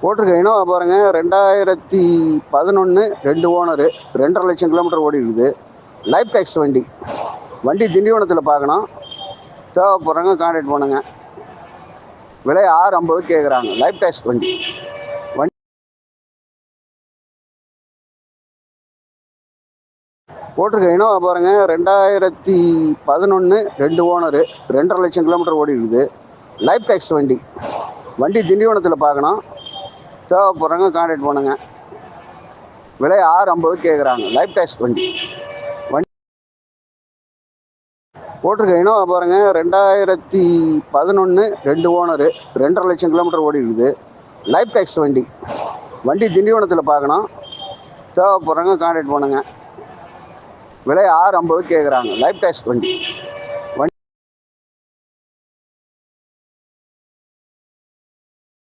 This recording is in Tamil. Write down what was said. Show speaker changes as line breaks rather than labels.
போட்டிருக்க இனோவா பாருங்க ரெண்டாயிரத்தி பதினொன்று ரெண்டு ஓனரு ரெண்டரை லட்சம் கிலோமீட்டர் ஓடி இருக்குது. லைஃப் டேக்ஸ் வண்டி. வண்டி திண்டிவனத்தில் பார்க்கணும். தேவைப்படுறவங்க கான்டாக்ட் பண்ணுங்க. விலை ஆறு ஐம்பது கேட்குறாங்க லைஃப் டேக்ஸ் வண்டி. வண்டி போட்டிருக்க இனோவா பாருங்க ரெண்டாயிரத்தி பதினொன்று ரெண்டு ஓனரு ரெண்டரை லட்சம் கிலோமீட்டர் ஓடி இருக்குது. லைஃப் டேக்ஸ் வண்டி. வண்டி திண்டிவனத்தில் பார்க்கணும். தேவைப்படுறவங்க கான்டாக்ட் பண்ணுங்க. விலை ஆறு ஐம்பது கேட்குறாங்க லைஃப் டேக்ஸ் வண்டி. வண்டி போட்டிருக்க இனோவா பாருங்க. ரெண்டாயிரத்தி பதினொன்று ரெண்டு ஓனரு ரெண்டரை லட்சம் கிலோமீட்டர் ஓடி இருக்குது. லைஃப் டேக்ஸ் வண்டி. வண்டி திண்டிவனத்தில் பார்க்கணும். தேவைப்படுறவங்க கான்டாக்ட் பண்ணுங்க. விலை ஆறு ஐம்பது கேட்குறாங்க லைஃப் டேக்ஸ் வண்டி.